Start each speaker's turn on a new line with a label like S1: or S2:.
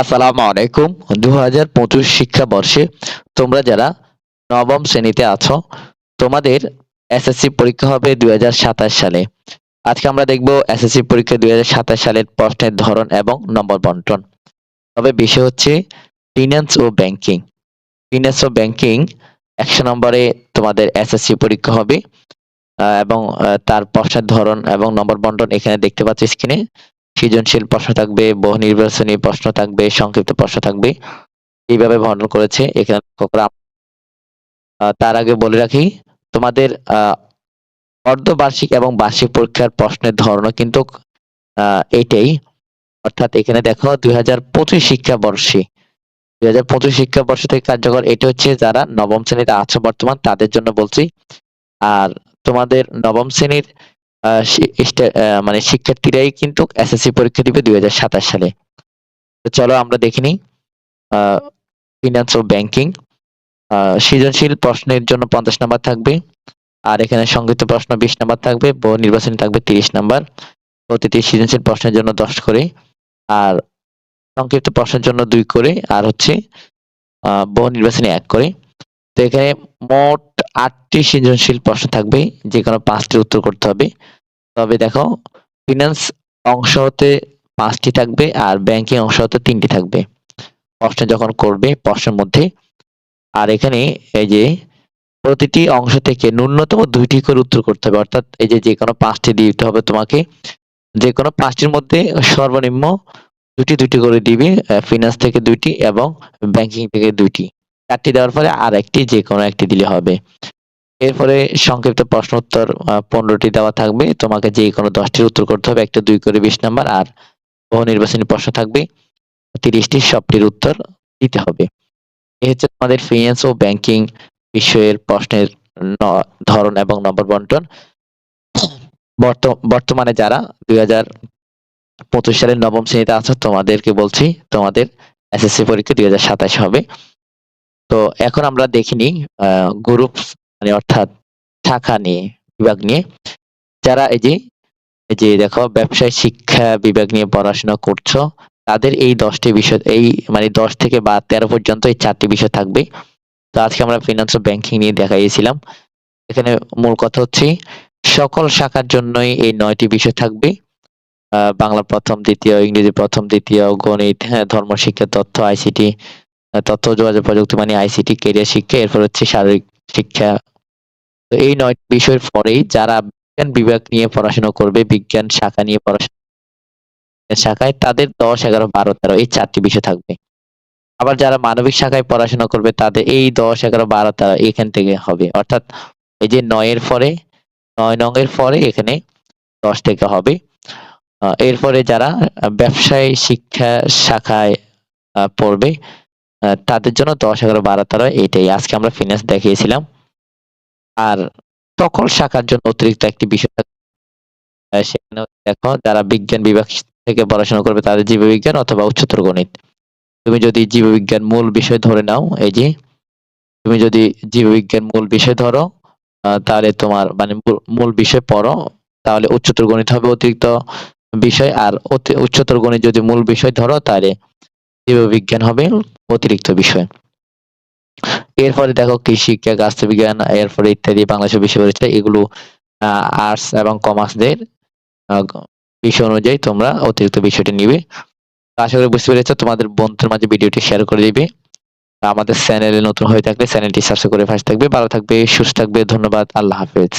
S1: আসসালামু আলাইকুম। দু হাজার পঁচিশ শিক্ষাবর্ষে তোমরা যারা নবম শ্রেণীতে আছো, তোমাদের এসএসসি পরীক্ষা হবে দুই হাজার সাতাশ সালে। আজকে আমরা দেখব এসএসসি পরীক্ষা দুই হাজার সাতাশ সালের প্রশ্নের ধরন এবং নম্বর বন্টন। তবে বিষয় হচ্ছে ফিন্যান্স ও ব্যাংকিং ফিন্যান্স ও ব্যাংকিং একশো নম্বরে তোমাদের এসএসসি পরীক্ষা হবে এবং তার প্রশ্নের ধরন এবং নম্বর বন্টন এখানে দেখতে পাচ্ছ স্ক্রিনে সৃজনশীল প্রশ্ন থাকবে বহু নির্বাচনী প্রশ্ন থাকবে সংক্ষিপ্ত প্রশ্ন থাকবে। এইভাবে বর্ণন করেছে এখানে লক্ষ্য করা তার আগে বলে রাখি তোমাদের আহ, অর্ধবার্ষিক এবং বার্ষিক পরীক্ষার প্রশ্নের ধরনও কিন্তু এটাই। অর্থাৎ এখানে দেখো দুই হাজার পঁচিশ শিক্ষাবর্ষে দুই হাজার পঁচিশ শিক্ষাবর্ষ থেকে কার্যকর এটা হচ্ছে যারা নবম শ্রেণীতে আছে বর্তমান তাদের জন্য বলছি। আর তোমাদের নবম শ্রেণির মানে শিক্ষার্থীরাই কিন্তু এসএসসি পরীক্ষা দিবে দুই হাজার সাতাশ সালে। তো চলো আমরা দেখে নিই ফিনান্স ও ব্যাংকিং সৃজনশীল প্রশ্নের জন্য পঞ্চাশ নাম্বার থাকবে, আর এখানে সংক্ষিপ্ত প্রশ্ন বিশ নাম্বার থাকবে বহু নির্বাচনী থাকবে তিরিশ নাম্বার। প্রতিটি সৃজনশীল প্রশ্নের জন্য দশ করে, আর সংক্ষিপ্ত প্রশ্নের জন্য দুই করে, আর হচ্ছে বহু নির্বাচনী এক করে। তো এখানে মোট আটটি সৃজনশীল প্রশ্ন থাকবে যে কোনো পাঁচটি উত্তর করতে হবে। তবে দেখো ফিনান্স অংশ হতে পাঁচটি থাকবে আর ব্যাংকিং অংশ হতে তিনটি থাকবে। প্রশ্ন যখন করবে, প্রশ্নের মধ্যে, আর এখানে এই যে প্রতিটি অংশ থেকে ন্যূনতম দুইটি করে উত্তর করতে হবে। অর্থাৎ এই যে যে কোনো পাঁচটি দিতে হবে তোমাকে। যে কোনো পাঁচটির মধ্যে সর্বনিম্ন দুটি দুটি করে দিবে ফিনান্স থেকে দুইটি এবং ব্যাংকিং থেকে দুইটি। চারটি দেওয়ার পরে আর একটি যে কোনো একটি দিলে হবে। এরপরে সংক্ষিপ্ত প্রশ্ন উত্তর পনেরোটি দেওয়া থাকবে। তোমাকে যে কোনো দশটির উত্তর করতে হবে, একটা, দুই করে বিশ নাম্বার, আর বহু নির্বাচনী প্রশ্ন থাকবে। তিরিশটি সবটির উত্তর দিতে হবে। এ হচ্ছে তোমাদের ফিনান্স ও ব্যাংকিং বিষয়ের প্রশ্নের ধরন এবং নম্বর বন্টন। বর্ত- বর্তমানে যারা দুই হাজার পঁচিশ সালের নবম শ্রেণীতে আছো, তোমাদেরকে বলছি, তোমাদের এসএসসি পরীক্ষা দুই হাজার সাতাশ হবে। তো এখন আমরা দেখিনি গ্রুপ মানে অর্থাৎ শাখা নিয়ে, বিভাগ নিয়ে। যারা এই যে এই যে দেখো, ব্যবসায় শিক্ষা বিভাগ নিয়ে পড়াশোনা করছ, তাদের এই দশটি বিষয়, এই মানে দশ থেকে বা তেরো পর্যন্ত এই চারটি বিষয় থাকবে। তো আজকে আমরা ফিনান্স ব্যাংকিং নিয়ে দেখাইছিলাম এখানে মূল কথা হচ্ছে, সকল শাখার জন্যই এই নয়টি বিষয় থাকবে। বাংলা প্রথম, দ্বিতীয়, ইংরেজি প্রথম, দ্বিতীয়, গণিত হ্যাঁ ধর্ম শিক্ষা তথ্য, আইসিটি তথ্য যোগাযোগ প্রযুক্তি মানে আইসিটি কেরিয়ার শিক্ষা, এরপর হচ্ছে শারীরিক শিক্ষা। তো এই নয়টি বিষয়ের পরেই যারা বিজ্ঞান বিভাগ নিয়ে পড়াশোনা করবে, বিজ্ঞান শাখা নিয়ে পড়াশোনা শাখায় তাদের দশ, এগারো, বারো, তেরো এই চারটি বিষয় থাকবে। আবার যারা মানবিক শাখায় পড়াশোনা করবে, তাদের এই দশ, এগারো, বারো, তেরো এখান থেকে হবে। অর্থাৎ এই যে নয়ের পরে, নয় নঙের পরে এখানে দশ থেকে হবে। এরপরে যারা ব্যবসায় শিক্ষা শাখায় পড়বে তাদের জন্য দশ এগারো বারো তেরো এটাই। আজকে আমরা ফিনান্স দেখিয়েছিলাম। আর সকল শাখার জন্য অতিরিক্ত একটি বিষয় সেখানে দেখো, যারা বিজ্ঞান বিভাগ থেকে পড়াশোনা করবে, তাদের জীববিজ্ঞান অথবা উচ্চতর গণিত। তুমি যদি জীববিজ্ঞান মূল বিষয় ধরে নাও, এই যে, তুমি যদি জীববিজ্ঞান মূল বিষয় ধরো তাহলে তোমার মানে মূল- বিষয় পড়ো, তাহলে উচ্চতর গণিত হবে অতিরিক্ত বিষয়। আর উচ্চতর গণিত যদি মূল বিষয় ধরো, তাহলে জীববিজ্ঞান হবে অতিরিক্ত বিষয়। এরপরে দেখো কৃষি, গাছ বিজ্ঞান, এরপরে ইত্যাদি বাংলাদেশের বিষয় রয়েছে এগুলো আর্টস এবং কমার্সদের বিষয় অনুযায়ী তোমরা অতিরিক্ত বিষয়টি নিবে। আশা করি বুঝতে পেরেছ, তোমাদের বন্ধুদের মাঝে ভিডিওটি শেয়ার করে দিবে। আমাদের চ্যানেলে নতুন হয়ে থাকলে চ্যানেলটি সাবস্ক্রাইব করে পাশে থাকবে। ভালো থাকবে, সুস্থ থাকবে। ধন্যবাদ। আল্লাহ হাফেজ।